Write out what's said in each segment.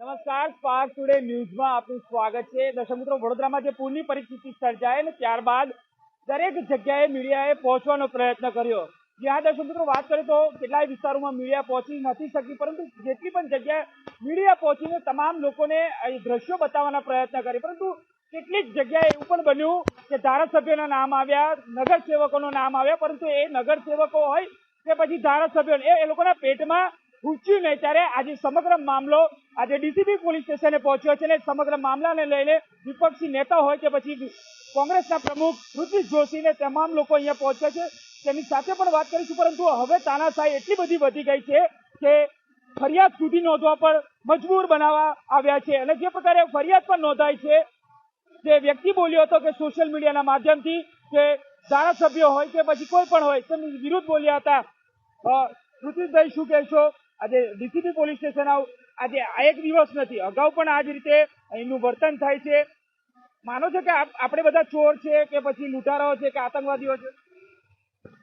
નમસ્કાર spark today ન્યૂઝમાં આપનું સ્વાગત છે. દર્શક મિત્રો, વડોદરામાં જે પૂરની પરિસ્થિતિ સર્જાય ને ત્યારબાદ દરેક જગ્યાએ મીડિયાએ પહોંચવાનો પ્રયત્ન કર્યો. જ્યાં દર્શક મિત્રો, વાત કરીએ તો કેટલાય વિસ્તારોમાં મીડિયા પહોંચી નથી શકી, પરંતુ જેટલી પણ જગ્યાએ મીડિયા પહોંચીને તમામ લોકોને દ્રશ્યો બતાવવાના પ્રયત્ન કરે પરંતુ કેટલીક જગ્યાએ એવું પણ બન્યું કે ધારાસભ્યોના નામ આવ્યા, નગરસેવકોનું નામ આવ્યા, પરંતુ એ નગરસેવકો હોય કે પછી ધારાસભ્યો એ લોકોના પેટમાં ઘૂસ્યું નહીં. ત્યારે આજે સમગ્ર મામલો આજે ડીસીબી પોલીસ સ્ટેશને પહોંચ્યો છે અને સમગ્ર મામલાને લઈને વિપક્ષી નેતા હોય કે પછી કોંગ્રેસના પ્રમુખ ઋત્વિક જોશીને તમામ લોકો અહીંયા પહોંચ્યા છે. તેની સાથે પણ વાત કરીશું, પરંતુ હવે તાનાશાહી એટલી બધી વધી ગઈ છે કે ફરિયાદ સુધી નોંધવા પર મજબૂર બનાવવા આવ્યા છે. અને જે પ્રકારે ફરિયાદ પણ નોંધાઈ છે, જે વ્યક્તિ બોલ્યો હતો કે સોશિયલ મીડિયાના માધ્યમથી, કે ધારાસભ્યો હોય કે પછી કોઈ પણ હોય તેમની વિરુદ્ધ બોલ્યા હતા. ઋતિશભાઈ શું કહેશો? આજે ડીસીપી પોલીસ સ્ટેશન આવ આજે આ એક દિવસ નથી, અગાઉ પણ આ જ રીતે અહીંનું વર્તન થાય છે. માનો છો કે આપણે બધા ચોર છે કે પછી લૂંટારાઓ છે કે આતંકવાદીઓ છે?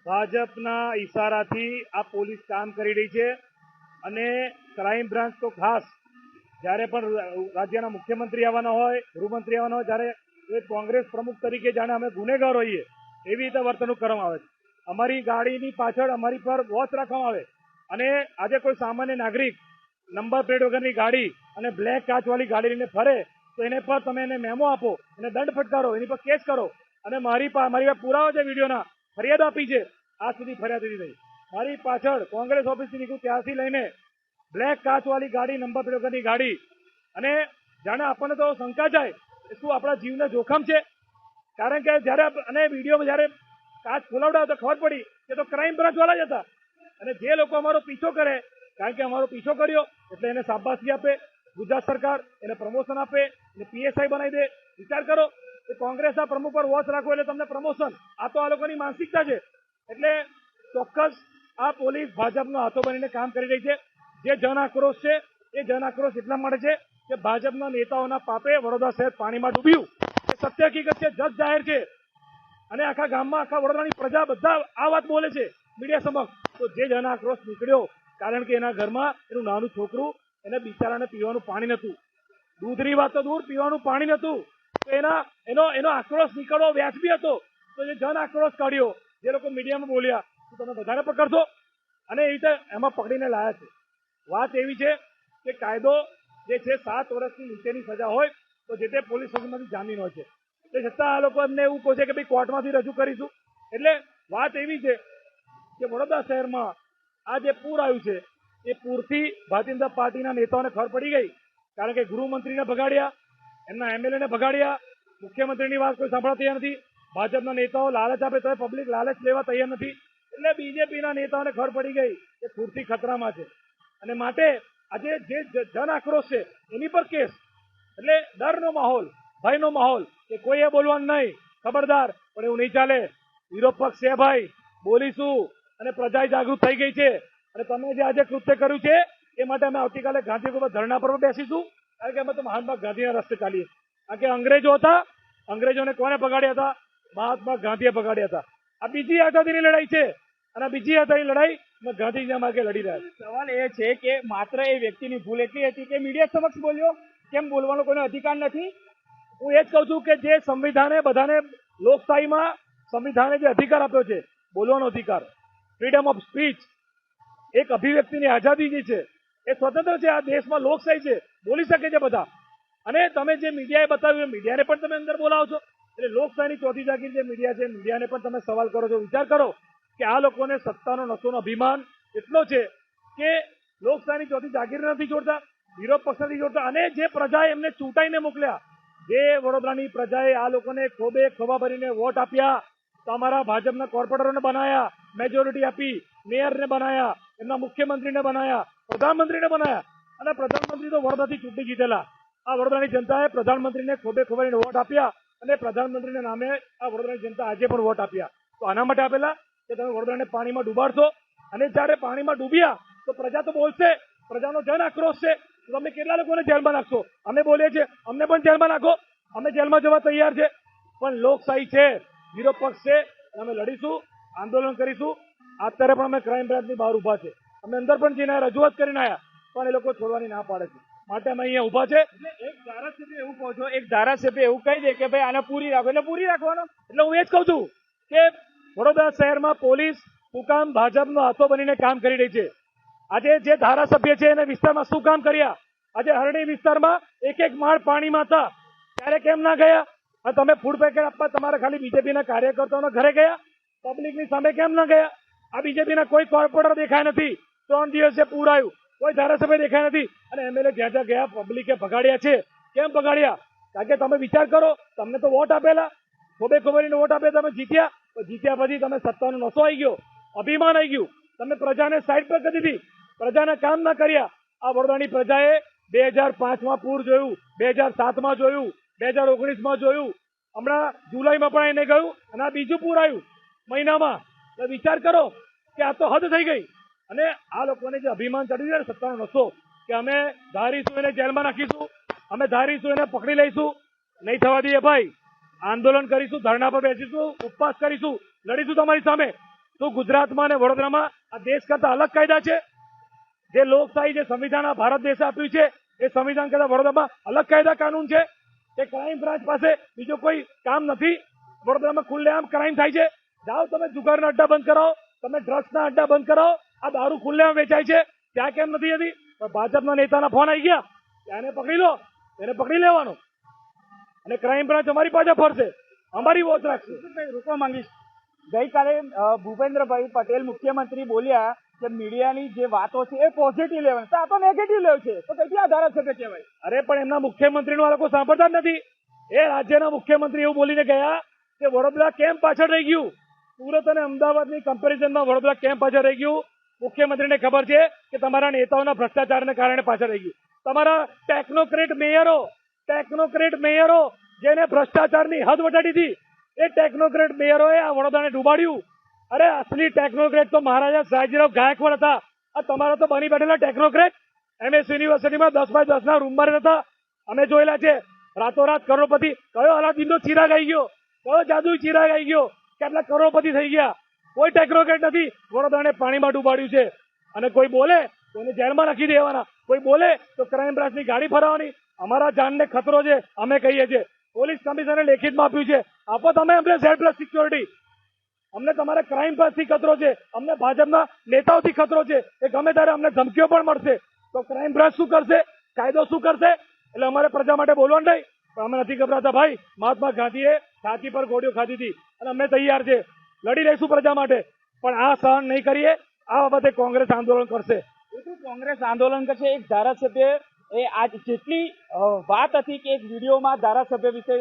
ભાજપના ઈશારાથી આ પોલીસ કામ કરી રહી છે અને ક્રાઇમ બ્રાન્ચ તો ખાસ. જ્યારે પણ રાજ્યના મુખ્યમંત્રી આવવાના હોય, ગૃહમંત્રી આવવાના હોય, જ્યારે એ કોંગ્રેસ પ્રમુખ તરીકે જાણે અમે ગુનેગાર હોઈએ, એવી રીતે વર્તણૂક કરવામાં આવે છે. અમારી ગાડીની પાછળ અમારી પર વોચ રાખવામાં આવે. અને આજે કોઈ સામાન્ય નાગરિક નંબર પ્લેટ વગરની ગાડી અને બ્લેક કાચવાળી ગાડી લઈને ફરે, તો એને પર તમે એને મેમો આપો, એને દંડ ફટકારો, એની પર કેસ કરો. અને મારી મારી પાસે પુરાવા છે વિડીયોના, ફરિયાદ આપી છે. આજ સુધી ફરિયાદ નથી થઈ. મારી પાછળ કોંગ્રેસ ઓફિસથી નીકળ્યું ત્યાંથી લઈને બ્લેક કાચવાળી ગાડી, નંબર પ્લેટ વગરની ગાડી. અને જાણે આપણને તો શંકા જાય એ શું આપણા જીવને જોખમ છે? કારણ કે જ્યારે અને વિડીયોમાં જ્યારે કાચ ખોલાવડા તો ખબર પડી કે તો ક્રાઇમ બ્રાન્ચ વાળા જ હતા. અને જે લોકો અમારો પીછો કરે, કારણ કે અમારો પીછો કર્યો, એટલે એને શાબાશી આપે, ગુજરાત સરકાર એને પ્રમોશન આપે, એને પીએસઆઈ બનાવી દે. વિચાર કરો કે કોંગ્રેસના પ્રમુખ પર વોચ રાખો એટલે તમને પ્રમોશન. આ તો આ લોકોની માનસિકતા છે. એટલે ચોક્કસ આ પોલીસ ભાજપનો હાથો બનીને કામ કરી રહી છે. જે જન આક્રોશ છે, એ જન આક્રોશ એટલા માટે છે કે ભાજપના નેતાઓના પાપે વડોદરા શહેર પાણીમાં ડૂબ્યું. એ સત્ય હકીકત છે, જજ જાહેર છે. અને આખા ગામમાં આખા વડોદરાની પ્રજા બધા આ વાત બોલે છે, મીડિયા સમક્ષ. તો જે જન આક્રોશ નીકળ્યો, કારણ કે એના ઘરમાં એનું નાનું છોકરું, એને બિચારાને પીવાનું પાણી નહોતું. દૂધની વાત તો દૂર, પીવાનું પાણી નહોતું. તો એના, એનો એનો આક્રોશ નીકળવો વ્યાજબી હતો. તો જે જન આક્રોશ કાઢ્યો. જે લોકો મીડિયામાં બોલ્યા, તો તમે વધારે પકડશો? અને એ રીતે એમાં પકડીને લાયા છે. વાત એવી છે કે કાયદો જે છે, સાત વર્ષની નીચેની સજા હોય, તો જે તે પોલીસ સ્ટેશનમાંથી જામીન હોય છે. તે છતાં આ લોકો એમને એવું કહે છે કે, ભાઈ, કોર્ટમાંથી રજૂ કરીશું. એટલે વાત એવી છે કે વડોદરા શહેરમાં આ જે પૂર આવ્યું છે, એ પૂરથી ભારતીય જનતા પાર્ટીના નેતાઓને ખબર પડી ગઈ. કારણ કે ગૃહમંત્રીને ભગાડ્યા, એમના એમએલએને ભગાડ્યા. મુખ્યમંત્રીની વાત કોઈ સાંભળવા તૈયાર નથી. ભાજપના નેતાઓ લાલચ આપે તો પબ્લિક લાલચ લેવા તૈયાર નથી. એટલે બીજેપીના નેતાઓને ખબર પડી ગઈ કે પૂરથી ખતરામાં છે. અને માટે આજે જે જન આક્રોશ છે, એની પર કેસ. એટલે ડરનો માહોલ, ભયનો માહોલ કે કોઈએ બોલવાનું નહીં. ખબરદાર, પણ એવું નહીં ચાલે. વિરોધ પક્ષ છે ભાઈ. બોલીશું. અને પ્રજા જાગૃત થઈ ગઈ છે. અને તમે જે આજે કૃત્ય કર્યું છે, એ માટે અમે આવતીકાલે ગાંધી ધરણા પર બેસીશું. કારણ કે અમે તો મહાત્મા ગાંધીના રસ્તે ચાલીએ. કારણ કે અંગ્રેજો હતા, અંગ્રેજોને કોને ભગાડ્યા હતા? મહાત્મા ગાંધીએ ભગાડ્યા હતા. આ બીજી આઝાદીની લડાઈ છે. અને બીજી આઝાદી લડાઈ ગાંધીજીના માર્ગે લડી રહ્યા સવાલ એ છે કે માત્ર એ વ્યક્તિની ભૂલ એટલી હતી કે મીડિયા સમક્ષ બોલ્યો? કેમ બોલવાનો કોઈનો અધિકાર નથી? હું એ જ કહું છું કે જે સંવિધાને બધાને લોકશાહીમાં સંવિધાને જે અધિકાર આપ્યો છે, બોલવાનો અધિકાર. ફ્રીડમ ઓફ સ્પીચ એક અભિવ્યક્તિની આઝાદી જે છે, એ સ્વતંત્ર છે, આ દેશમાં લોકશાહી છે. બોલી શકે છે બધા. અને તમે જે મીડિયાએ બતાવ્યું મીડિયાને પણ તમે અંદર બોલાવો છો. એટલે લોકશાહીની ચોથી જાગીર જે મીડિયા છે મીડિયાને પણ તમે સવાલ કરો છો. વિચાર કરો કે આ લોકોને સત્તાનો નશોનો અભિમાન એટલો છે કે લોકશાહીની ચોથી જાગીર નથી જોડતા, વિરોધ પક્ષ નથી જોડતા. અને જે પ્રજાએ એમને ચૂંટાઈને મોકલ્યા, જે વડોદરાની પ્રજાએ આ લોકોને ખોબે ખોબા ભરીને વોટ આપ્યા તમારા ભાજપના કોર્પોરેટરોને બનાયા મેજોરિટી આપી, મેયરને બનાયા, એમના મુખ્યમંત્રીને બનાયા, પ્રધાનમંત્રીને બનાયા. અને પ્રધાનમંત્રી તો વડોદરાથી ચૂંટણી જીતેલા. આ વડોદરાની જનતાએ પ્રધાનમંત્રીને ખોબે ખોબાઈને વોટ આપ્યા અને પ્રધાનમંત્રીના નામે આ વડોદરાની જનતા આજે પણ વોટ આપ્યા. તો આના માટે આપેલા કે તમે વડોદરાને પાણીમાં ડૂબાડશો. અને જ્યારે પાણીમાં ડૂબ્યા, તો પ્રજા તો બોલશે. પ્રજાનો જન આક્રોશ છે. તમે કેટલા લોકોને જેલમાં નાખશો? અમે બોલીએ છીએ, અમને પણ જેલમાં નાખો. અમે જેલમાં જવા તૈયાર છે. પણ લોકશાહી છે. વિરોધ પક્ષ છે. અમે લડીશું. આંદોલન કરીશું. અત્યારે પણ અમે ક્રાઇમ બ્રાન્ચની બહાર ઊભા છે. અમે અંદર પણ જઈને રજૂઆત કરીને આવ્યા પણ એ લોકો છોડવાની ના પાડે છે. માટે અમે અહીંયા ઊભા છે. એક ધારાસભ્ય એવું કહો છો, એક ધારાસભ્ય એવું કહી દે કે ભાઈ આને પૂરી રાખો. એટલે પૂરી રાખવાનો? એટલે હું એ જ કહું છું કે વડોદરા શહેરમાં પોલીસ, હુકામ, ભાજપનો હાથો બનીને કામ કરી રહી છે. આજે જે ધારાસભ્ય છે એને વિસ્તારમાં શું કામ કર્યા? આજે હરણી વિસ્તારમાં એક એક માળ પાણીમાં હતા. ત્યારે કેમ ના ગયા? તમે ફૂડ પેકેટ આપવા તમારા ખાલી બીજેપીના કાર્યકર્તાઓના ઘરે ગયા? પબ્લિકની સામે કેમ ના ગયા? આ બીજેપીના કોઈ કોર્પોરેટર દેખાય નથી. ત્રણ દિવસે પૂર આવ્યું કોઈ ધારાસભ્ય દેખાય નથી. અને એમએલએ જ્યાં જ્યાં ગયા પબ્લિકે ભગાડ્યા છે. કેમ ભગાડ્યા? કારણ કે તમે વિચાર કરો, તમને તો વોટ આપેલા. ખોબે ખોબેરીને વોટ આપે તમે જીત્યા. જીત્યા પછી તમે સત્તાનો નશો આવી ગયો. અભિમાન આવી ગયું. તમે પ્રજાને સાઈડ પર કરી દીધી. પ્રજાને કામ ના કર્યા. આ વડોદરાની પ્રજાએ બે હજાર પાંચમાં પૂર જોયું. બે હજાર સાતમાં જોયું. બે હજાર ઓગણીસમાં જોયું. હમણાં જુલાઈમાં પણ એને ગયું. અને આ બીજું પૂર આવ્યું. મહિનામાં. વિચાર કરો કે આ તો હદ થઈ ગઈ. અને આ લોકોને જે અભિમાન ચડી છે સત્તાનો નશો કે અમે ધારીશું એને જેલમાં નાખીશું, અમે ધારીશું એને પકડી લઈશું, નહીં થવા દઈએ ભાઈ. આંદોલન કરીશું, ધરણા પર બેસીશું, ઉપવાસ કરીશું, લડીશું તમારી સામે. તો ગુજરાતમાં અને વડોદરામાં આ દેશ કરતા અલગ કાયદા છે. જે લોકશાહી જે સંવિધાન આ ભારત દેશે આપ્યું છે, એ સંવિધાન કરતા વડોદરામાં અલગ કાયદા કાનૂન છે. એ ક્રાઇમ બ્રાન્ચ પાસે બીજો કોઈ કામ નથી. વડોદરામાં ખુલ્લેઆમ ક્રાઇમ થાય છે. જાઓ તમે જુગારના અડ્ડા બંધ કરાવો તમે ડ્રગ્સના અડ્ડા બંધ કરાવો આ દારૂ ખુલ્લેમાં વેચાય છે ત્યાં કેમ નથી હતી? પણ ભાજપના નેતાના ફોન આવી ગયા ત્યાં એને પકડી લો એને પકડી લેવાનો. અને ક્રાઇમ બ્રાન્ચ અમારી પાસે ફરશે અમારી વોચ રાખશે. ભાઈ માંગીશ. ગઈકાલે ભૂપેન્દ્રભાઈ પટેલ મુખ્યમંત્રી બોલ્યા કે મીડિયાની જે વાતો છે એ પોઝિટિવ લેવલ છે આ તો નેગેટિવ લેવ છે. તો કઈ આ ધારાસભ્ય કહેવાય? અરે પણ એમના મુખ્યમંત્રીનું આ લોકો સાંભળતા જ નથી. એ રાજ્યના મુખ્યમંત્રી એવું બોલીને ગયા કે વડોદરા કેમ પાછળ રહી ગયું? સુરત અને અમદાવાદની કમ્પેરિઝનમાં વડોદરા કેમ પાછળ રહી ગયું? મુખ્યમંત્રીને ખબર છે કે તમારા નેતાઓના ભ્રષ્ટાચારને કારણે પાછળ રહી ગયું. તમારા ટેકનોક્રેટ મેયરો ટેકનોક્રેટ મેયરો જેને ભ્રષ્ટાચારની હદ વટાડી હતી, એ ટેકનોક્રેટ મેયરોએ આ વડોદરાને ડૂબાડ્યું. અરે, અસલી ટેકનોક્રેટ તો મહારાજા સયાજીરાવ ગાયકવાડ હતા. આ તમારા તો બની બેઠેલા ટેકનોક્રેટ એમએસ યુનિવર્સિટીમાં દસ બાય દસના રૂમમાં રહેતા. અમે જોયેલા છે, રાતોરાત કરોડપતિ. કયો અલાદીનનો ચિરાગ આવી ગયો? કયો જાદુ ચિરાગ આવી ગયો? કેટલા કરોડપતિ થઈ ગયા? કોઈ ટેકનોક્રેટ નથી. વડોદરાને પાણીમાં ડૂબાડ્યું છે. અને કોઈ બોલે તો એને જેલમાં રાખી દેવાના. કોઈ બોલે તો ક્રાઇમ બ્રાન્ચની ગાડી ફરાવવાની. અમારા જાનને ખતરો છે, અમે કહીએ છીએ. પોલીસ કમિશનરે લેખિતમાં આપ્યું છે. આપો તમે અમને ઝેડ પ્લસ સિક્યોરિટી. અમને તમારા ક્રાઇમ બ્રાન્ચથી ખતરો છે. અમને ભાજપના નેતાઓથી ખતરો છે. એ ગમે ત્યારે અમને ધમકીઓ પણ મળશે. તો ક્રાઇમ બ્રાન્ચ શું કરશે? કાયદો શું કરશે? એટલે અમારે પ્રજા માટે બોલવાનું નહીં. પણ અમે નથી ગભરાતા ભાઈ. મહાત્મા ગાંધીએ છાતી પર ગોળીઓ ખાધી હતી. અને અમે તૈયાર છે લડી રહીશું પ્રજા માટે. પણ આ સહન નહીં કરીએ. આ બાબતે કોંગ્રેસ આંદોલન કરશે. કોંગ્રેસ આંદોલન કરશે? એક ધારાસભ્ય એ આજ જેટલી વાત હતી કે એક વિડીયોમાં ધારાસભ્ય વિશે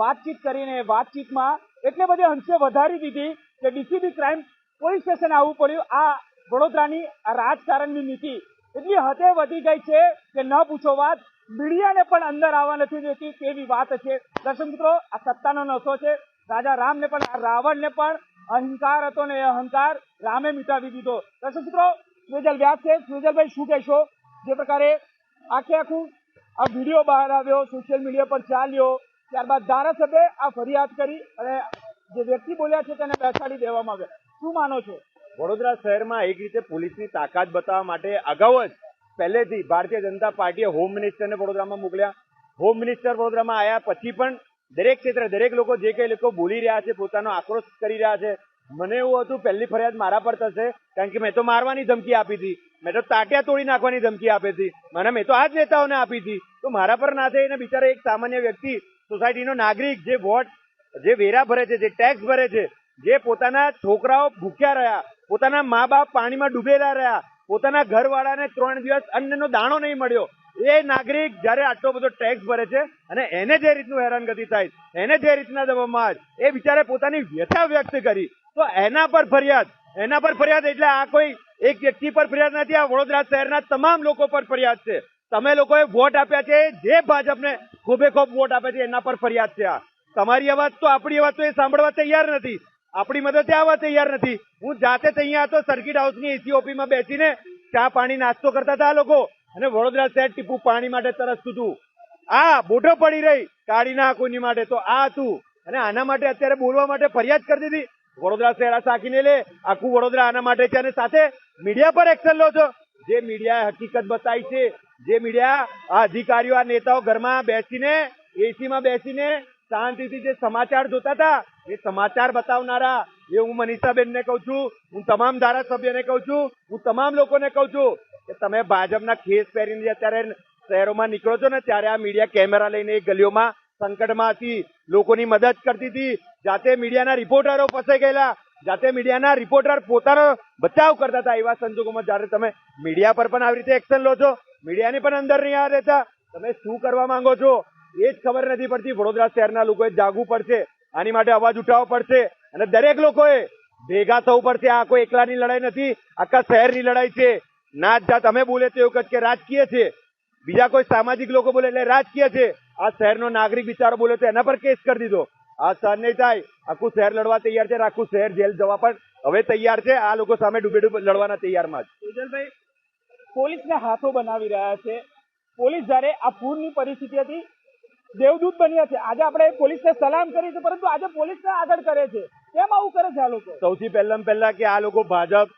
વાતચીત કરીને, વાતચીતમાં એટલે બધી અંશે વધારી દીધી કે ડીસીબી ક્રાઇમ પોલીસ સ્ટેશન આવવું પડ્યું. આ વડોદરાની રાજકારણની નીતિ એટલી હદે વધી ગઈ છે કે ન પૂછો વાત. મીડિયાને પણ અંદર આવવા નથી દેતી તેવી વાત છે. દર્શક મિત્રો, આ સત્તાનો નશો છે. રાજા રામને પણ રાવણને પણ અહંકાર હતો ને એ અહંકાર રામે મિટાવી દીધો. દર્શક મિત્રો સુજલ વ્યાસ છે? સુજલભાઈ શું કહેશો? જે પ્રકારે આખે આખું આ વીડિયો બહાર આવ્યો સોશિયલ મીડિયા પર ચાલ્યો, ત્યારબાદ ધારાસભ્યે આ ફરિયાદ કરી અને જે વ્યક્તિ બોલ્યા છે તેને બેસાડી દેવામાં આવ્યા. શું માનો છો? વડોદરા શહેરમાં એક રીતે પોલીસની તાકાત બતાવવા માટે અગાઉ જ પહેલેથી ભારતીય જનતા પાર્ટીએ હોમ મિનિસ્ટરને વડોદરામાં મોકલ્યા. હોમ મિનિસ્ટર વડોદરામાં આવ્યા પછી પણ દરેક ક્ષેત્રે દરેક લોકો જે કઈ લોકો બોલી રહ્યા છે, પોતાનો આક્રોશ કરી રહ્યા છે. મને એવું હતું, પહેલી ફરિયાદ મારા પર થશે, કારણ કે મેં તો મારવાની ધમકી આપી હતી. મેં તો તાટિયા તોડી નાખવાની ધમકી આપી હતી. મને, મેં તો આ જ નેતાઓને આપી હતી. તો મારા પર ના થઈને બિચારા એક સામાન્ય વ્યક્તિ, સોસાયટીનો નાગરિક, જે વોટ, જે વેરા ભરે છે, જે ટેક્સ ભરે છે, જે પોતાના છોકરાઓ ભૂખ્યા રહ્યા, પોતાના મા બાપ પાણીમાં ડૂબેલા રહ્યા, પોતાના ઘરવાળાને ત્રણ દિવસ અન્નનો દાણો નહીં મળ્યો એ નાગરિક જ્યારે આટલો બધો ટેક્સ ભરે છે અને એને જે રીતનું હેરાનગતિ થાય, એને જે રીતના દબાવવામાં આવે, એ બિચારે પોતાની વ્યથા વ્યક્ત કરી. તો એના પર ફરિયાદ, એના પર ફરિયાદ એટલે આ કોઈ એક વ્યક્તિ પર ફરિયાદ નથી, આ વડોદરા શહેરના તમામ લોકો પર ફરિયાદ છે. તમે લોકોએ વોટ આપ્યા છે, જે ભાજપને ખોબે ખોબ વોટ આપ્યા છે, એના પર ફરિયાદ છે આ. તમારી અવાજ તો, આપણી અવાજ તો એ સાંભળવા તૈયાર નથી. આપણી મદદે આવવા તૈયાર નથી. હું જાતે અહીંયા હતો સર્કિટ હાઉસની એસી માં બેસીને ચા પાણી નાસ્તો કરતા હતા આ લોકો. અને વડોદરા શહેર ટીપુ પાણી માટે તરસતું હતું આ બોટો પડી રહી કાઢી ના કોઈની માટે? તો આ હતું અને આના માટે અત્યારે બોલવા માટે ફરિયાદ કરી દીધી. વડોદરા શહેર આ સાકીને લે. આખું વડોદરા આના માટે છે. અને સાથે મીડિયા પર એક્શન લો છો. જે મીડિયાએ હકીકત બતાવી છે. જે મીડિયા આ અધિકારીઓ, આ નેતાઓ ઘરમાં બેસીને એસીમાં બેસીને શાંતિથી જે સમાચાર જોતા હતા, એ સમાચાર બતાવનારા. એ હું મનીષાબેનને કહું છું, હું તમામ ધારાસભ્યને કહું છું, હું તમામ લોકોને કહું છું કે તમે ભાજપના ખેસ પહેરીને અત્યારે શહેરોમાં નીકળો છો ને, ત્યારે આ મીડિયા કેમેરા લઈને ગલીઓમાં સંકટમાં હતી લોકોની મદદ કરતી હતી. જાતે મીડિયાના રિપોર્ટરો ફસાઈ ગયેલા. જાતે મીડિયાના રિપોર્ટર પોતાનો બચાવ કરતા હતા એવા સંજોગોમાં જ્યારે તમે મીડિયા પર પણ આવી રીતે એક્શન લો છો. મીડિયાની પણ અંદર નહીં આવવા રહેતા. તમે શું કરવા માંગો છો? એ જ ખબર નથી પડતી. વડોદરા શહેરના લોકોએ જાગવું પડશે. આની માટે અવાજ ઉઠાવવો પડશે. અને દરેક લોકોએ ભેગા થવું પડશે. આ કોઈ એકલાની લડાઈ નથી. આખા શહેરની લડાઈ છે. નાત જાત. અમે બોલે તો એવું કે રાજકીય છે. બીજા કોઈ સામાજિક લોકો બોલે એટલે રાજકીય છે. આ શહેરનો નાગરિક બિચારો બોલે તો એના પર કેસ કરી દીધો. આ સર નહીં થાય. આખું શહેર લડવા તૈયાર છે આખું શહેર જેલ જવા પણ હવે તૈયાર છે. આ લોકો સામે ડૂબે ડૂબે લડવાના તૈયારમાં જ. સુજલભાઈ પોલીસને હાથો બનાવી રહ્યા છે. પોલીસ જ્યારે આ પૂરની પરિસ્થિતિ હતી દેવદૂત બન્યા છે. આજે આપણે પોલીસને સલામ કરીએ છીએ પરંતુ આજે પોલીસને આગળ કરે છે. કેમ આવું કરે છે આ લોકો? સૌથી પહેલા પહેલા કે આ લોકો ભાજપ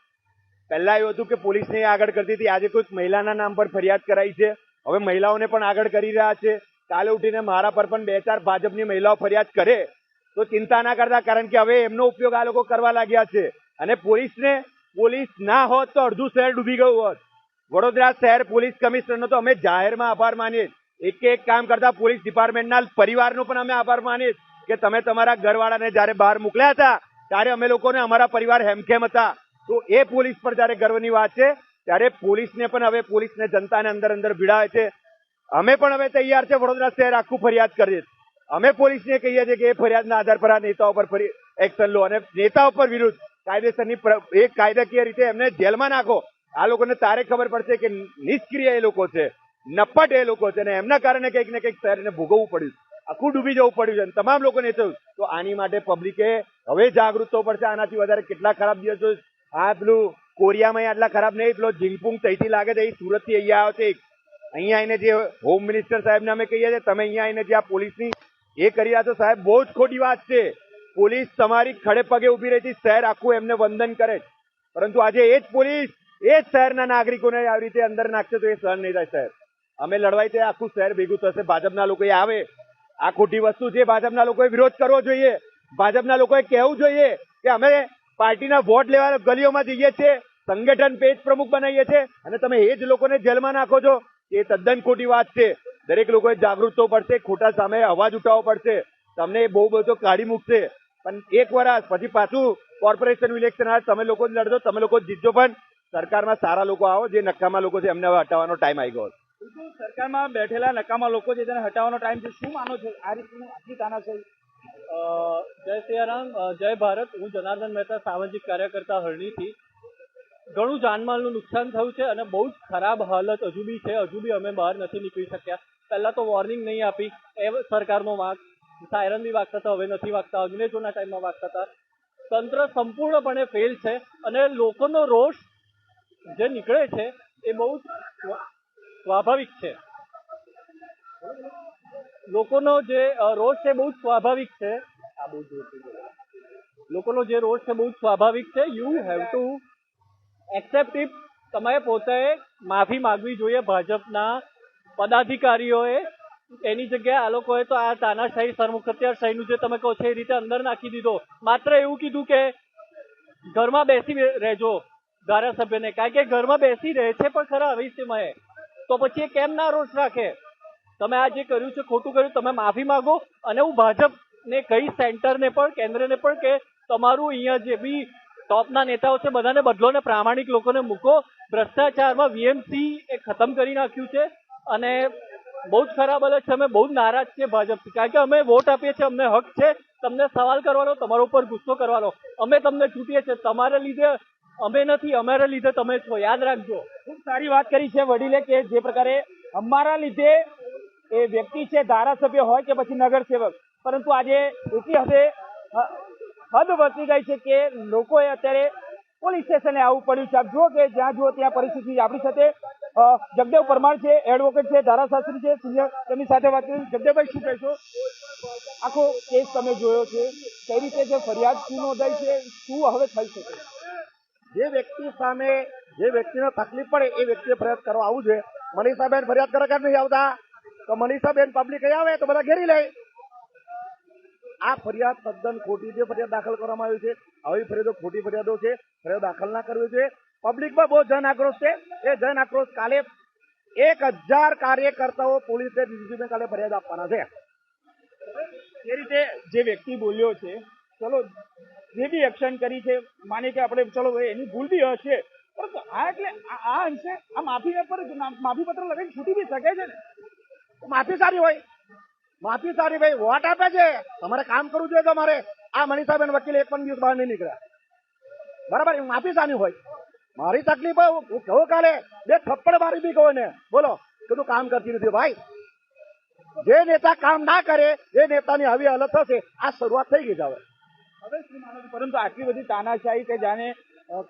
પહેલા એવું હતું કે પોલીસને આગળ કરતી હતી. આજે કોઈક મહિલાના નામ પર ફરિયાદ કરાઈ છે. હવે મહિલાઓને પણ આગળ કરી રહ્યા છે. કાલે ઉઠીને મારા પર પણ બે ચાર ભાજપની મહિલાઓ ફરિયાદ કરે. તો ચિંતા ના કરતા, કારણ કે હવે એમનો ઉપયોગ આ લોકો કરવા લાગ્યા છે. અને પોલીસને, પોલીસ ના હોત તો અડધું શહેર ડૂબી ગયું હોત. વડોદરા શહેર પોલીસ કમિશનરનો તો અમે જાહેરમાં આભાર માનીએ. એક એક કામ કરતા પોલીસ ડિપાર્ટમેન્ટના પરિવારનો પણ અમે આભાર માનીએ કે તમે તમારા ઘરવાળાને જ્યારે બહાર મોકલ્યા હતા, ત્યારે અમે લોકોને અમારા પરિવાર હેમખેમ હતા. તો એ પોલીસ પર જ્યારે ગર્વની વાત છે, ત્યારે પોલીસને પણ હવે પોલીસને જનતાને અંદર અંદર ભીડાવે છે. અમે પણ હવે તૈયાર છે, વડોદરા શહેર આખું ફરિયાદ કરીએ. અમે પોલીસને કહીએ છીએ કે એ ફરિયાદના આધાર પર આ નેતાઓ પર ફરી એક્શન લો અને નેતાઓ પર વિરુદ્ધ કાયદેસરની એ કાયદાકીય રીતે એમને જેલમાં નાખો. આ લોકોને તારે ખબર પડશે કે નિષ્ક્રિય એ લોકો છે, નપટ એ લોકો છે અને એમના કારણે કંઈક ને કંઈક શહેરને ભોગવવું પડ્યું આખું ડૂબી જવું પડ્યું છે અને તમામ લોકોને થયું તો આની માટે પબ્લિકે હવે જાગૃત થવું પડશે. આનાથી વધારે કેટલા ખરાબ દિવસો આ પેલું કોરિયામાં આટલા ખરાબ નહીં, પેલો જિંગપુંગ તહીથી લાગે છે, એ સુરતથી અહીંયા આવે છે અહીંયા આવીને જે હોમ મિનિસ્ટર સાહેબને અમે કહીએ છીએ, તમે અહીંયા આવીને જે આ પોલીસની એ કરી રહ્યા છો, સાહેબ, બહુ જ ખોટી વાત છે. પોલીસ તમારી ખડે પગે ઊભી રહી હતી શહેર આખું એમને વંદન કરે છે. પરંતુ આજે એ જ પોલીસ, એ જ શહેરના નાગરિકોને આવી રીતે અંદર નાખશે તો એ સહન નહીં થાય, સાહેબ. અમે લડવાઈ તે આખું શહેર ભેગું થશે, ભાજપના લોકોએ આવે. આ ખોટી વસ્તુ છે, ભાજપના લોકોએ વિરોધ કરવો જોઈએ. ભાજપના લોકોએ કહેવું જોઈએ કે અમે પાર્ટીના વોટ લેવા ગલીઓમાં જઈએ છીએ, સંગઠન પેજ પ્રમુખ બનાવીએ છીએ અને તમે એ જ લોકોને જેલમાં નાખો છો. એ તદ્દન ખોટી વાત છે. દરેક લોકોએ જાગૃત થવું પડશે, ખોટા સામે અવાજ ઉઠાવવો પડશે. તમને બહુ બધો કાઢી મૂકશે પણ એક વર્ષ પછી પાછું કોર્પોરેશન ઇલેક્શન આવે, તમે લોકો જ લડજો, તમે લોકો જીતજો. પણ સરકારમાં સારા લોકો આવો, જે નકામા લોકો છે, એમને હટાવવાનો ટાઈમ આવી ગયો સરકારમાં બેઠેલા નકામા લોકો છે તેને હટાવવાનો ટાઈમ છે, શું માનો છો? આ રીતનું આટલી તાનાશાહી? જય સિયારામ. જય ભારત. હું જનાર્દન મહેતા, સામાજિક કાર્યકર્તા હરણીથી. ઘણું જાનમાલનું નુકસાન થયું છે અને બહુ જ ખરાબ હાલત હજુ બી છે. હજુ બી અમે બહાર નથી નીકળી શક્યા. પહેલા તો વોર્નિંગ નહીં આપી. એ સરકારનો વાંક. સાયરન બી વાગતા હતા, હવે નથી વાગતા. અંગ્રેજોના ટાઈમમાં વાગતા હતા. તંત્ર સંપૂર્ણપણે ફેલ છે અને લોકોનો રોષ જે નીકળે છે એ બહુ સ્વાભાવિક છે. લોકોનો જે રોષ છે બહુ સ્વાભાવિક છે. આ બહુ લોકોનો જે રોષ છે બહુ સ્વાભાવિક છે. You have to accept if તમારે પોતે માફી માંગવી જોઈએ ભાજપના પદાધિકારીઓએ. એની જગ્યાએ આ લોકોએ તો આ તાનાશાહી સરમુખત્યારશાહીનું જે તમે કહો છો એ રીતે અંદર નાખી દીધો. માત્ર એવું કીધું કે ઘરમાં બેસી રહેજો ધારાસભ્યને. કારણ કે ઘરમાં બેસી રહે છે પણ ખરા સમયે તો પછી એ કેમ ના રોષ રાખે? તમે આ જે કર્યું છે, ખોટું કર્યું, તમે માફી માંગો અને હું ભાજપને કઈ સેન્ટરને પણ, કેન્દ્રને પણ કે તમારું અહીંયા જે બી ટોપના નેતાઓ છે, બધાને બદલો ને પ્રામાણિક લોકોને મૂકો. ભ્રષ્ટાચારમાં વીએમસી એ ખતમ કરી નાખ્યું છે અને બહુ જ ખરાબ અલગ છે. અમે બહુ જ નારાજ છીએ ભાજપથી. કારણ કે અમે વોટ આપીએ છીએ, અમને હક છે. તમને સવાલ કરવાનો, તમારા ઉપર ગુસ્સો કરવાનો. અમે તમને ચૂંટીએ છીએ. તમારા લીધે અમે નથી, અમારા લીધે તમે છો. યાદ રાખજો. ખૂબ સારી વાત કરી છે વડીલે કે જે પ્રકારે અમારા લીધે એ વ્યક્તિ છે, ધારાસભ્ય હોય કે પછી નગરસેવક. પરંતુ આજે એટલી હદે હદ વર્તી ગઈ છે કે લોકોએ અત્યારે પોલીસ સ્ટેશને આવવું પડ્યું છે. આપ જુઓ કે જ્યાં જુઓ ત્યાં પરિસ્થિતિ આપણી સાથે જગદેવ પરમાર છે એડવોકેટ છે, ધારાશાસ્ત્રી છે તેમની સાથે વાત કરી. જગદેવભાઈ, શું કહેશો? આખો કેસ તમે જોયો છે. કઈ રીતે જે ફરિયાદ શું નોંધાઈ છે, શું હવે થઈ શકે? જે વ્યક્તિ સામે જે વ્યક્તિને તકલીફ પડે એ વ્યક્તિએ ફરિયાદ કરવા આવવું છે મનીષાબેન, ફરિયાદ કરે કે નહીં આવતા? તો મનીષાબેન પબ્લિક આવે તો બધા ઘેરી લે. આ ફરિયાદ તદ્દન ખોટી જે ફરિયાદ દાખલ કરવામાં આવી છે. આવી ફરિયાદો ખોટી ફરિયાદો છે, ફરિયાદ દાખલ ના કરવી જોઈએ. પબ્લિકમાં બહુ જન આક્રોશ છે. એ જન આક્રોશ કાલે એક હજાર કાર્યકર્તાઓ પોલીસે ડીસીપીને કાલે ફરિયાદ આપવાના છે. એ રીતે જે વ્યક્તિ બોલ્યો છે, ચલો, જે બી એક્શન કરી છે, માની કે આપણે, ચલો એની ભૂલ બી હશે. પરંતુ આ એટલે આ અંશે આ માફી પર માફી પત્ર લગાવી છૂટી બી શકે છે ને? માફી સારી હોય. માફી સારી, ભાઈ, વોટ આપે છે? તમારે કામ કરવું જોઈએ તમારે. આ મનીષાબેન વકીલ એક પણ દિવસ બહાર નહીં નીકળ્યા. બરાબર? માફી સાની હોય. મારી તકલીફ હું કહું કાલે, બે થપ્પડ મારી બી કહો ને બોલો કીધું કામ કરતી નથી. ભાઈ, જે નેતા કામ ના કરે, એ નેતાની આવી હાલત થશે. આ શરૂઆત થઈ ગઈ હવે. હવે પરંતુ આટલી બધી તાનાશાહી કે જાણે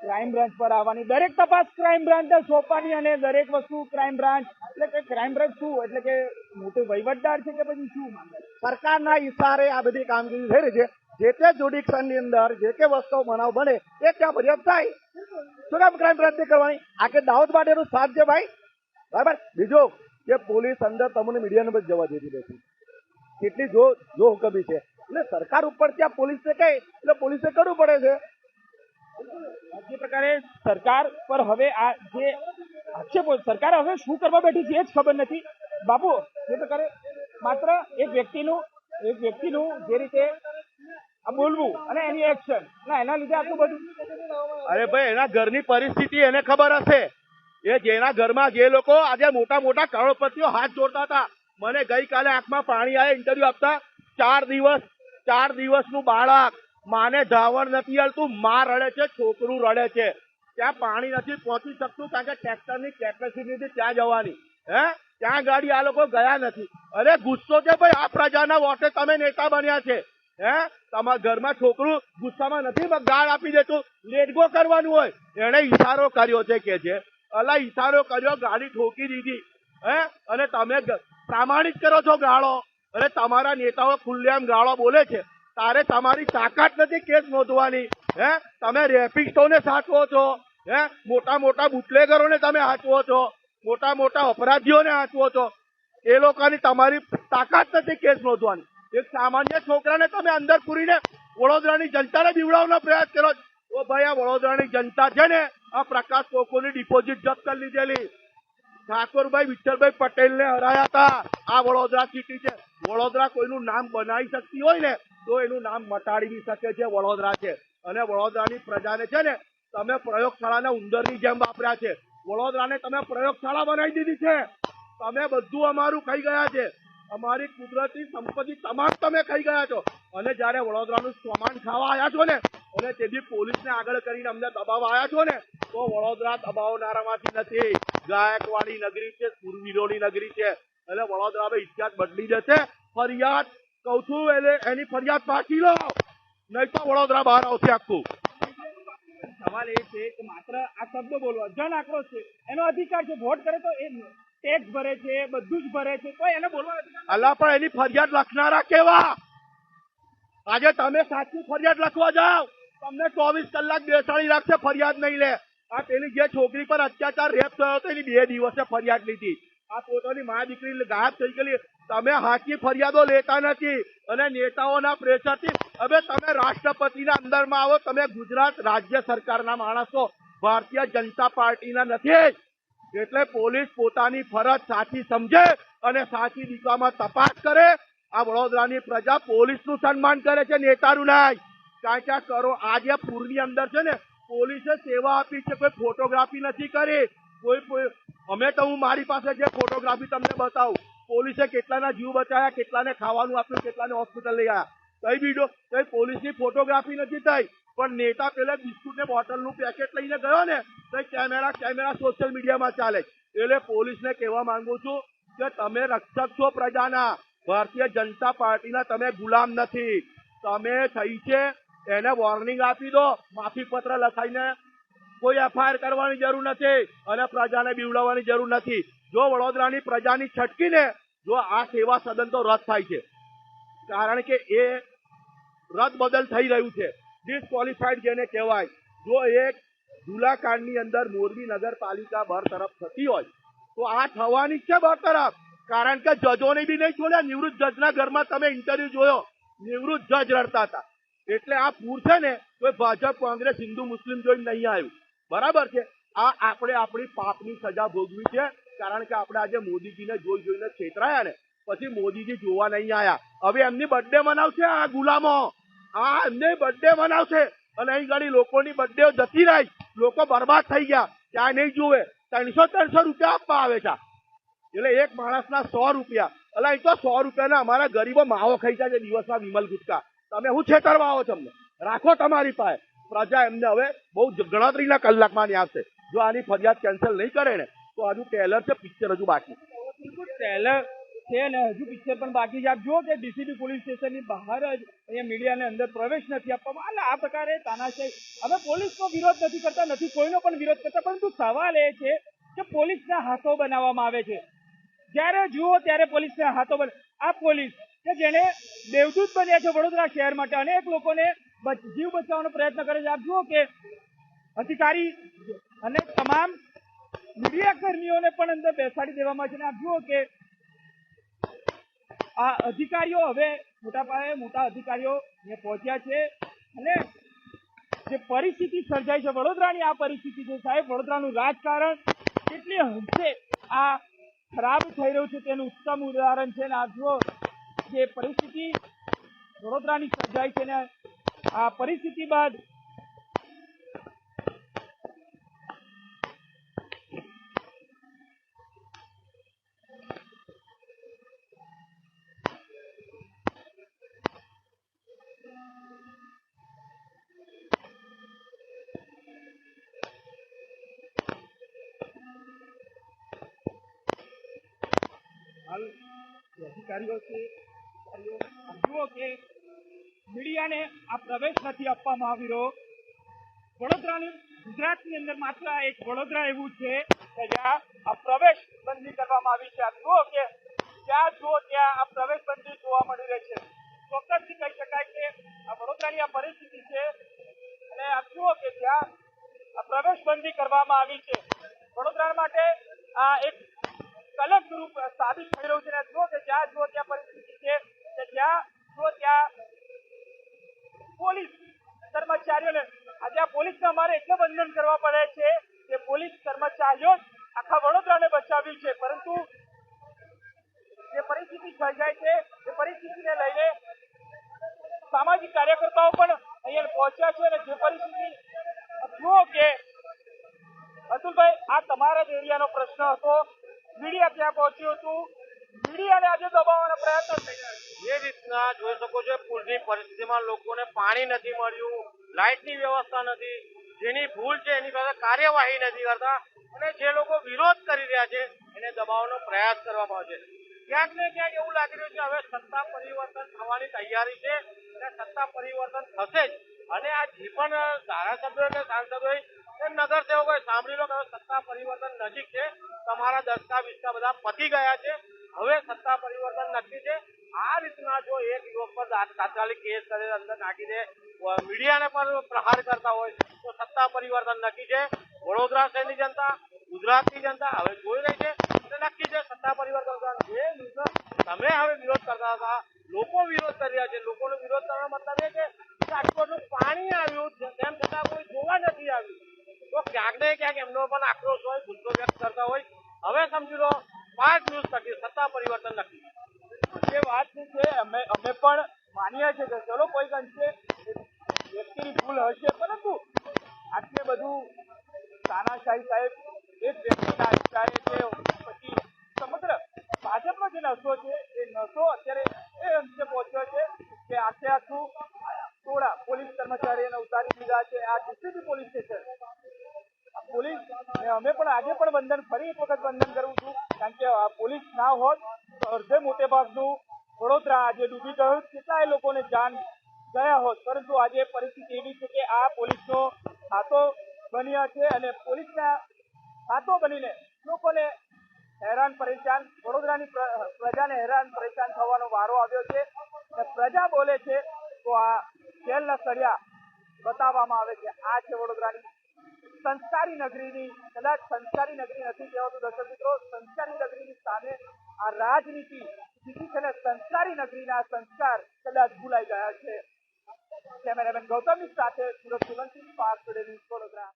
ક્રાઇમ બ્રાન્ચ પર આવવાની, દરેક તપાસ ક્રાઇમ બ્રાન્ચને સોંપવાની અને દરેક વસ્તુ ક્રાઇમ બ્રાન્ચ એટલે કે ક્રાઇમ બ્રાન્ચ શું એટલે કે મોટું વહીવટદાર છે કે પછી શું સરકારના ઈશારે આ બધી કામગીરી થઈ રહી છે. જે તે jurisdiction ની અંદર જે કે વસ્તુઓ બનાવ બને, એ ત્યાં ફરિયાદ થાય. શું કામ ક્રાઇમ બ્રાન્ચ કરવાની? આ કે દાઉદ માટેનું સાથ છે ભાઈ? બરાબર? બીજું કે પોલીસ અંદર તમને મીડિયાને બસ જવા દેતી નથી કેટલી જો જો હુકમી છે. એટલે સરકાર ઉપર ત્યાં પોલીસને કહે એટલે પોલીસે કરવું પડે છે. જે પ્રકારે સરકાર પર હવે આ જે આક્ષેપો સરકાર હવે શું કરવા બેઠી છે એ જ ખબર નથી. બાપુ જે પ્રકારે માત્ર એક વ્યક્તિનું એક વ્યક્તિનું જે રીતે બોલવું અને એની એક્શન ના, એના લીધે આટલું બધું. અરે ભાઈ, એના ઘરની પરિસ્થિતિ એને ખબર હશે. એ જેના ઘરમાં જે લોકો આજે મોટા મોટા કરોડપતિઓ હાથ જોડતા હતા. મને ગઈકાલે આંખમાં પાણી આવે ઇન્ટરવ્યુ આપતા. ચાર દિવસ, ચાર દિવસનું બાળક. માને ધાવણ નથી હાલતું, માં રડે છે, છોકરું રડે છે. ત્યાં પાણી નથી પહોંચી શકતું કારણ કે ટ્રેક્ટરની કેપેસિટી ત્યાં જવાની. હે? ત્યાં ગાડી આ લોકો ગયા નથી. અરે ગુસ્સો છે ભાઈ, આ પ્રજાના વોટે તમે નેતા બન્યા છે. હે? તમારા ઘરમાં છોકરું ગુસ્સામાં નથી ગાળ આપી દેતું. લેટગો કરવાનું હોય. એને ઈશારો કર્યો છે કે છે. અલા, ઈશારો કર્યો, ગાડી ઠોકી દીધી. હે? અને તમે પ્રામાણિક કરો છો ગાળો. અને તમારા નેતાઓ ખુલ્લેઆમ ગાળો બોલે છે. તારે તમારી તાકાત નથી કેસ નોંધવાની. હે? તમે રેપિસ્ટોને સાચવો છો? હે? મોટા મોટા બુટલેગરોને તમે હાચવો છો? મોટા મોટા અપરાધીઓને સાચવો છો? એ લોકોની તમારી તાકાત નથી કેસ નોંધવાની. એક સામાન્ય છોકરાને તમે અંદર પૂરીને વડોદરાની જનતાને બીવડાવવાનો પ્રયાસ કર્યો ઓ ભાઈ, આ વડોદરાની જનતા છે ને, આ પ્રકાશ કોકોની ડિપોઝિટ જપ્ત કરી લીધેલી. ઠાકોરભાઈ, વિઠ્ઠલભાઈ પટેલને હરાયા હતા. આ વડોદરા સિટી છે. વડોદરા કોઈનું નામ બનાવી શકતી હોય ને, તો એનું નામ મટાડી શકે છે વડોદરા છે. અને વડોદરાની પ્રજાને છે ને તમે પ્રયોગશાળાને ઉંદરની જેમ વાપર્યા છે. વડોદરાને તમે પ્રયોગશાળા બનાવી દીધી છે. તમે બધું અમારું ખાઈ ગયા છે. અમારી કુદરતી સંપત્તિ તમામ તમે ખાઈ ગયા છો. અને જ્યારે વડોદરાનું સામાન ખાવા આવ્યા છો ને, અને તેથી પોલીસને આગળ કરીને અમને દબાવવા આવ્યા છો ને, તો વડોદરા દબાવનારામાંથી નથી. ગાયકવાડી નગરી છે સુરવીરોની નગરી છે. એટલે વડોદરા ઇતિહાસ બદલી જશે. ફરિયાદ કઉ છું, એટલે એની ફરિયાદ પાછી લો. નહીં તો વડોદરા બહાર આવશે આખું. સવાલ એ છે કે માત્ર આ શબ્દ બોલવા જન આક્રોશ છે એનો અધિકાર છે વોટ કરે તો એ ટેક્સ ભરે છે બધું જ ભરે છે તો એને બોલવા અલા પણ એની ફરિયાદ લખનારા કેવા? આજે તમે સાચી ફરિયાદ લખવા જાઓ. તમને ચોવીસ કલાક બેસાડી રાખશે ફરિયાદ નહીં લે. આ પેલી જે છોકરી પર અત્યાચાર રેપ થયો હતો એની બે દિવસે ફરિયાદ લીધી. આ પોતાની મા દીકરી ગાયબ થઈ ગયેલી. તમે હાચી ફરિયાદો લેતા નથી. અને નેતાઓના પ્રેશરથી હવે તમે રાષ્ટ્રપતિના અંદરમાં આવો, તમે ગુજરાત રાજ્ય સરકારના માણસો, ભારતીય જનતા પાર્ટીના નથી. એટલે પોલીસ પોતાની ફરજ સાચી સમજે અને સાચી દિશામાં તપાસ કરે. આ વડોદરાની પ્રજા પોલીસનું સન્માન કરે છે, નેતાનું નહીં. કારણ કે આ કરો? આજે પૂરની અંદર છે ને, પોલીસે સેવા આપી છે, કોઈ ફોટોગ્રાફી નથી કરી. કોઈ- અમે તો હું મારી પાસે જે ફોટોગ્રાફી તમને બતાવું, પોલીસે કેટલાના જીવ બચાવ્યા કેટલાને ખાવાનું આપ્યું, કેટલાને હોસ્પિટલ લઈ આવ્યા કઈ વીડિયો કઈ પોલીસની ફોટોગ્રાફી નથી થઈ. પણ નેતા પેલા બિસ્કુટ ને બોટલનું પેકેટ લઈને ગયો ને, તો કેમેરા કેમેરા સોશિયલ મીડિયામાં ચાલે. એટલે એટલે પોલીસને કહેવા માંગુ છું કે તમે રક્ષક છો પ્રજાના. ભારતીય જનતા પાર્ટીના તમે ગુલામ નથી. તમે થઈ છે, એને વોર્નિંગ આપી દો, માફી પત્ર લખાઈને કોઈ એફઆઈઆર કરવાની જરૂર નથી અને પ્રજાને બીવડાવવાની જરૂર નથી. જો વડોદરાની પ્રજાની છટકીને જો આ સેવા સદન તો રદ થાય છે. કારણ કે એ રદ બદલ થઈ રહ્યું છે. ડિસ્કવોલિફાઈડ જેને કહેવાય. જો એક ધુલાકાંડની અંદર મોરબી નગરપાલિકા બરતરફ થતી હોય, તો આ થવાની છે બરતરફ. કારણ કે જજોને બી નહીં છોડ્યા, નિવૃત્ત જજના ઘરમાં તમે ઇન્ટરવ્યુ જોયો. નિવૃત્ત જજ રડતા હતા. એટલે આ પૂર છે ને, તો ભાજપ, કોંગ્રેસ, હિન્દુ, મુસ્લિમ જોઈને નહીં આવ્યું. બરાબર છે? આ આપણે આપણી પાપની સજા ભોગવી છે. કારણ કે આપણે આજે મોદીજીને જોઈ જોઈને છેતરાયા ને. પછી મોદીજી જોવા નહીં આયા. હવે એમની બર્થડે મનાવશે આ ગુલામો. આ એમને બર્થડે મનાવશે. અને અહીં ઘડી લોકોની બર્થડે જતી રહી. લોકો બરબાદ થઈ ગયા. ત્યાં નહીં જોવે ત્રણસો ત્રણસો રૂપિયા આપવા આવે છે. એટલે એક માણસના સો રૂપિયા. એટલે અહીં તો સો રૂપિયાના અમારા ગરીબો માવો ખાઈ છે દિવસમાં વિમલ ગુટકા. તમે હું છેતરવા આવો તમને રાખો તમારી પાસે. પ્રજા એમને હવે બહુ ગણતરીના કલાકમાં ની આવશે જો આની ફરિયાદ કેન્સલ નહીં કરે ને, તો હજુ ટેલર છે પિક્ચર હજુ બાકી. ટ્રેલર છે ને હજુ પિક્ચર પણ બાકી છે. આપ જુઓ કે ડીસીબી પોલીસ સ્ટેશનની બહાર જ અહીંયા મીડિયાને અંદર પ્રવેશ નથી આપવામાં. એટલે આ પ્રકારે તાનાશાહી. અમે પોલીસનો વિરોધ નથી કરતા, નથી કોઈનો પણ વિરોધ કરતા, પરંતુ સવાલ એ છે કે પોલીસના હાથો બનાવવામાં આવે છે. જ્યારે જુઓ ત્યારે પોલીસના હાથો બને, આ પોલીસ કે જેને દેવદૂત બન્યા છે વડોદરા શહેર માટે અનેક લોકોને જીવ બચાવવાનો પ્રયત્ન કરે છે. આપ જુઓ કે અધિકારી અને તમામ મીડિયા કર્મીઓને પણ અંદર બેસાડી દેવામાં છે. અને આપ જુઓ કે આ અધિકારીઓ હવે મોટા પાયે મોટા અધિકારીઓ પહોંચ્યા છે. અને જે પરિસ્થિતિ સર્જાઈ છે, વડોદરાની આ પરિસ્થિતિ છે, સાહેબ, વડોદરાનું રાજકારણ કેટલી હદે આ ખરાબ થઈ રહ્યું છે તેનું ઉત્તમ ઉદાહરણ છે. અને આ જુઓ, જે પરિસ્થિતિ વડોદરાની સર્જાઈ છે ને આ પરિસ્થિતિ બાદ હાલ અધિકારીઓ આ પ્રવેશ નથી આપવામાં આવી રહ્યો. વડોદરાની, ગુજરાતની અંદર માત્ર એક વડોદરા એવું છે કે જ્યાં આ પ્રવેશ બંધી કરવામાં આવી છે. આ જુઓ કે જ્યાં જુઓ ત્યાં આ પ્રવેશ બંધી જોવા મળી રહી છે. ચોક્કસથી કહી શકાય કે વડોદરાની આ પરિસ્થિતિ છે અને આપ જુઓ કે ત્યાં આ પ્રવેશ બંધી કરવામાં આવી છે. વડોદરા માટે આ એક કલક રૂપ સાબિત થઈ રહ્યું છે અને જુઓ કે જ્યાં જુઓ ત્યાં પરિસ્થિતિ છે કે જ્યાં જુઓ ત્યાં પોલીસ કર્મચારીઓને આજે આ પોલીસને અમારે એટલે બંધન કરવા પડે છે કે પોલીસ કર્મચારીઓ આખા વડોદરાને બચાવ્યું છે. પરંતુ જે પરિસ્થિતિ સર્જાય છે, એ પરિસ્થિતિને લઈને સામાજિક કાર્યકર્તાઓ પણ અહીંયા પહોંચ્યા છે અને જે પરિસ્થિતિ જુઓ કે અતુલભાઈ, આ તમારા જ એરિયાનો પ્રશ્ન હતો. મીડિયા ત્યાં પહોંચ્યું હતું? મીડિયાને આજે દબાવવાનો પ્રયત્ન થઈ જે રીતના જોઈ શકો છો, પૂરની પરિસ્થિતિમાં લોકોને પાણી નથી મળ્યું, લાઇટની વ્યવસ્થા નથી, જેની ભૂલ છે એની પાસે કાર્યવાહી નથી કરતા. અને જે લોકો વિરોધ કરી રહ્યા છે, એને દબાવવાનો પ્રયાસ કરવામાં આવે છે. ક્યાંક ને ક્યાંક એવું લાગી રહ્યું છે, હવે સત્તા પરિવર્તન થવાની તૈયારી છે. સત્તા પરિવર્તન થશે જ. અને આ જે પણ ધારાસભ્યો અને સાંસદોએ નગરસેવકોએ સાંભળી લો કે સત્તા પરિવર્તન નજીક છે. તમારા દસકા વિસ્કા બધા પતી ગયા છે. હવે સત્તા પરિવર્તન નક્કી છે. આ રીતના જો એક યુવક પર તાત્કાલિક કેસ કરે, અંદર નાખી દે મીડિયાને પણ પ્રહાર કરતા હોય, તો સત્તા પરિવર્તન નક્કી છે. વડોદરા શહેરની જનતા, ગુજરાતની જનતા, હવે જોઈ રહી છે અને નક્કી છે સત્તા પરિવર્તન કરવાનું. જે મુદ્દા તમે હવે વિરોધ કરતા હતા લોકો વિરોધ કરી રહ્યા છે લોકોનો વિરોધ કરવાનો મતલબ એ છે કે આટલું બધું પાણી આવ્યું તેમ છતાં કોઈ જોવા નથી આવ્યું તો ક્યાંક ને ક્યાંક એમનો પણ આક્રોશ હોય ગુસ્સો વ્યક્ત કરતા હોય હવે સમજી લો પાંચ ન્યૂઝ થકી સત્તા પરિવર્તન નક્કી જે વાત છે અમે અમે પણ માનીએ છીએ કે ચલો કોઈક અંશે વ્યક્તિની ભૂલ હશે પરંતુ આટલે બધું તાનાશાહી સાહેબ એક વ્યક્તિના અધિકારે છે પછી સમગ્ર ભાજપનો જે નશો છે એ નશો અત્યારે એ અંશે પહોંચ્યો છે કે આખે આખું ટોળા પોલીસ કર્મચારીઓને ઉતારી દીધા છે આ ડીસીબી પોલીસ સ્ટેશન આ પોલીસ ને અમે પણ આજે પણ બંધન ફરી એક વખત બંધન કરું છું કારણ કે આ પોલીસ ના હોત તો અડધે મોટે ભાગનું વડોદરા આજે ડૂબી ગયું. કેટલાય લોકોને જાન ગયા હોત. પરંતુ આજે પરિસ્થિતિ એવી છે કે આ પોલીસનો હાથો બન્યા છે અને પોલીસના હાથો બનીને લોકોને હેરાન પરેશાન, વડોદરાની પ્રજાને હેરાન પરેશાન થવાનો વારો આવ્યો છે. અને પ્રજા બોલે છે તો આ જેલના સળિયા બતાવવામાં આવે છે. આ છે વડોદરાની સંસ્કારી નગરીની, કદાચ સંસ્કારી નગરી નથી કહેવાતું, દર્શક મિત્રો સંસ્કારી નગરીની સામે આ રાજનીતિ જીતી છે ને સંસ્કારી નગરીના સંસ્કાર કદાચ ભૂલાઈ ગયા છે. કેમેરામેન ગૌતમની સાથે સુરત સુલંકી પાર્ક ન્યૂઝ વડોદરા.